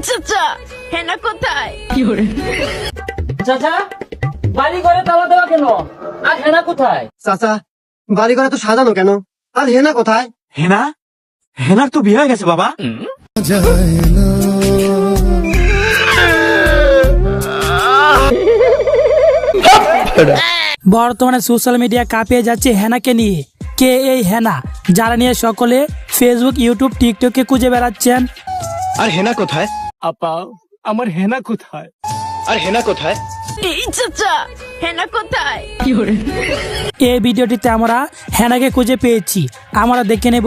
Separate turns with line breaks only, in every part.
চাচা হেনা কোথায়?
চাচা বাড়ি ঘরে তালা দেওয়া কেন? আর হেনা কোথায়?
চাচা বাড়ি ঘরে তো সাজানো কেন? আর হেনা কোথায়?
হেনা? হেনার তো বিয়ে হয়ে গেছে বাবা।
বর্তমানে সোশ্যাল মিডিয়া কাঁপিয়ে যাচ্ছে হেনাকে নিয়ে। কে এই হেনা? যারা নিয়ে সকলে ফেসবুক ইউটিউব টিকটকে খুঁজে বেড়াচ্ছেন।
আর হেনা কোথায়?
আপা আমার হেনা কোথায়?
আর হেনা কোথায়?
এই চাচা হেনা কোথায়?
এই ভিডিওটিতে আমরা হেনাকে খুঁজে পেয়েছি। আমরা দেখে নেব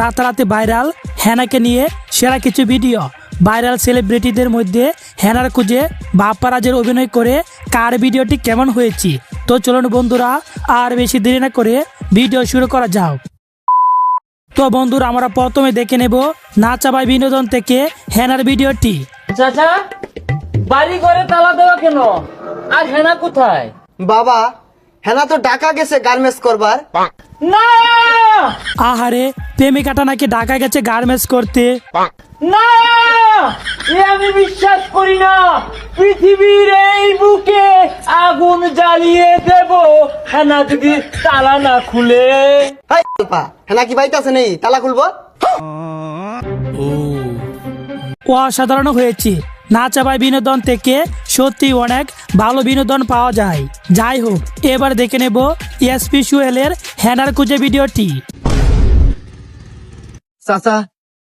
রাতারাতি ভাইরাল হেনাকে নিয়ে সেরা কিছু ভিডিও। ভাইরাল সেলিব্রিটিদের মধ্যে হেনার খুঁজে বাপ্পারাজের অভিনয় করে কার ভিডিওটি কেমন হয়েছে। তো চলুন বন্ধুরা আর বেশি দেরি না করে ভিডিও শুরু করা যাক। তো বন্ধুরা আমরা প্রথমে দেখে নেব নাচাবাই বিনোদন থেকে হেনার ভিডিওটি।
চাচা বাড়ি ঘরে তালা দেওয়া কেন? আর হেনা কোথায়?
বাবা হেনা তো ঢাকা গেছে গার্মেন্টস করবার।
না!
আহারে প্রেমিকাটা নাকি ঢাকা গেছে গার্মেন্টস করতে।
না! এ আমি বিশ্বাস করি না পৃথিবীর এই বুকে। আগুন জ্বালিয়ে দেব। হেনা যদি তালা না খুলে।
হাই আলপা হেনা কি বাড়িতে আছে নেই? তালা খুলবো?
অসাধারণ হয়েছে। নাচাবাই বিনোদন থেকে সত্যি অনেক ভালো বিনোদন পাওয়া যায়। যাই হোক এবার দেখে নেব এসপি সুয়েলের হ্যানার খুঁজে ভিডিওটি।
চাচা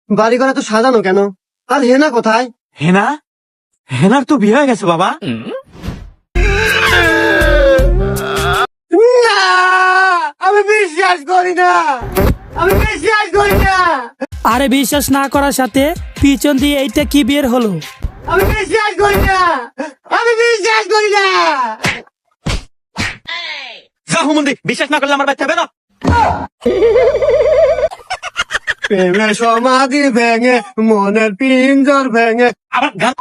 বাড়ি ঘরে তো সাজানো কেন? আর হেনা কোথায়?
হেনা? হেনার তো বিয়ে হয়ে গেছে বাবা।
বিশ্বাস করি না। আমি বিশ্বাস করি না।
আরে বিশ্বাস না করার সাথে পিছন দিয়ে এইটা কি বের হলো?
আমি বিশ্বাস করি না। আমি বিশ্বাস করি না।
যা হুমন্দি বিশ্বাস না করলে আমার বাচ্চা বেরো।
প্রেমের সমাধি ভেঙে মনের পিঞ্জর ভেঙে।
আবার গান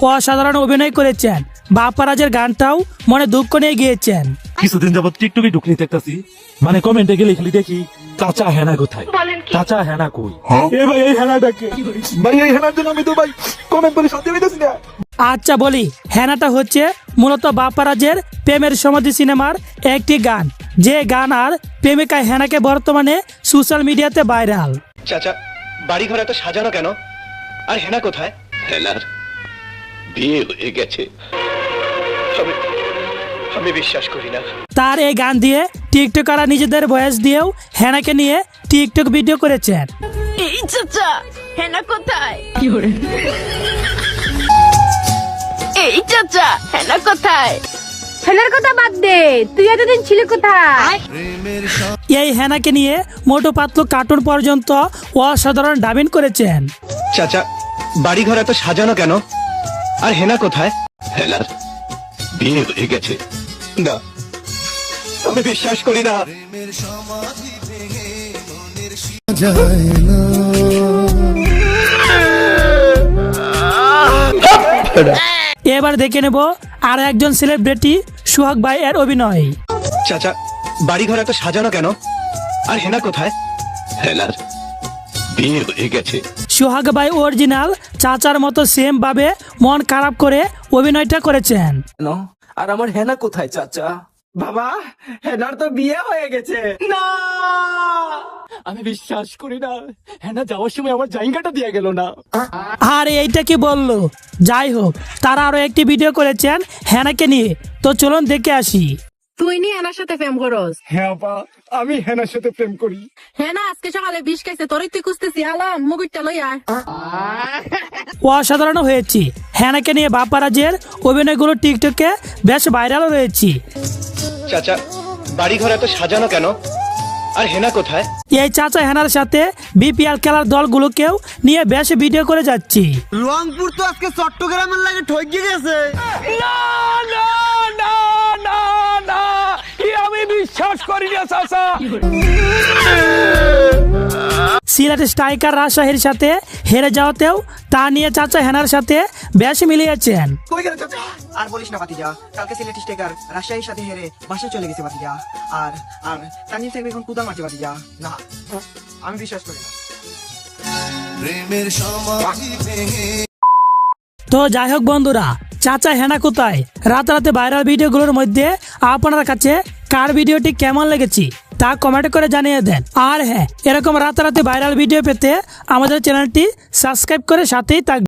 অসাধারণ অভিনয় করেছেন। বাপ্পারাজের গানটাও মনে দুঃখ নিয়ে গিয়েছেন।
কিছুদিন যাবত টিকটকে ঢুকলি দেখতেছি মানে কমেন্টে গেলে খালি দেখি চাচা হেনা কোথায়? চাচা হেনা কই? এ ভাই এই হেনাটাকে ভাই এই হেনার জন্য আমি তো ভাই কমেন্ট করে শান্তি পাইতেছি না।
আচ্ছা বলি হেনাটা হচ্ছে মূলত বাপ্পারাজের প্রেমের সমাধি সিনেমার একটি গান। যে গান আর প্রেমিকা হেনাকে বর্তমানে সোশ্যাল মিডিয়াতে ভাইরাল
চাচা বাড়ি ঘরে এত সাজানো কেন? আর হেনা কোথায়?
হেনার বিয়ে হয়ে গেছে।
আমি আমি বিশ্বাস করি না।
তার এই গান দিয়ে টিকটকাররা নিজেদের ভয়েস দিয়েও হেনাকে নিয়ে টিকটক ভিডিও করেছেন।
এই চাচা হেনা কোথায়? এই চাচা হেনা কোথায়?
ছেলের কথা বাদ দে তুই এতদিন ছিলি কোথায়?
এই হেনাকে নিয়ে মোটো পাতলু কার্টুন পর্যন্ত অসাধারণ ডাবিং করেছেন।
চাচা বাড়ি ঘরে এত সাজানো কেন? আর হেনা কোথায়?
হেনার বিয়ে হয়ে গেছে।
না। আমি বিশ্বাস করি না।
এবার দেখে নেব আর একজন সেলিব্রিটি সুহাগ ভাই এর অভিনয়।
চাচা বাড়ি ঘরে এত সাজানো কেন? আর হেনা কোথায়?
হেনার বিয়ে হয়ে গেছে।
সোহাগ ভাই অরিজিনাল চাচার মতো সেম ভাবে মন খারাপ করে অভিনয়টা করেছেন।
আর আমার হেনা কোথায় চাচা? বাবা হেনার তো বিয়ে হয়ে গেছে। না! আমি বিশ্বাস করি না। হেনা যাওয়ার সময় আমার জায়গাটা দিয়ে গেল না।
আর এইটা কি বলল? যাই হোক তারা আরও একটি ভিডিও করেছেন হেনাকে নিয়ে। তো চলুন দেখে আসি।
তুই নিয়ে এনার সাথে প্রেম করস?
হ্যাঁ আপা আমি হেনার সাথে প্রেম করি।
হ্যাঁ না আজকে সকালে বিষ খাইছে তোরই তুই খুঁজতেছি। আলাম মুগুরটা লই আয়।
অসাধারণ হয়েছে। হেনাকে নিয়ে বাপারাজের অভিনয়গুলো টিকটকে বেশ ভাইরাল রয়েছে
চাচা বাড়ি ঘরে এত সাজানো কেন? আর হেনা কোথায়?
এই চাচা হেনার সাথে বিপিএল খেলার দলগুলোকেও নিয়ে বেশ ভিডিও করে যাচ্ছি।
রংপুর তো আজকে চট্টগ্রামের লাগে ঠকে গেছে।
আমি
সিলেট স্ট্রাইকার রাজশাহীর সাথে হেরে যাওয়াতেও তা নিয়ে চাচা হেনার সাথে বেশ মিলিয়েছেন।
আর বলিস না কালকে সিলেট স্টেকার রাজশাহীর সাথে হেরে বাসায় চলে গেছে আর আর সাহেব এখন কুদা মারছে না আমি বিশ্বাস করি না।
তো যাই হোক বন্ধুরা চাচা হেনা কোথায়? রাত রাতে ভাইরাল ভিডিওগুলোর মধ্যে আপনার কাছে কার ভিডিওটি কেমন লেগেছে তা কমেন্ট করে জানিয়ে দেন। আর হ্যাঁ এরকম রাতারাতি ভাইরাল ভিডিও পেতে আমাদের চ্যানেলটি সাবস্ক্রাইব করে সাথেই থাকবেন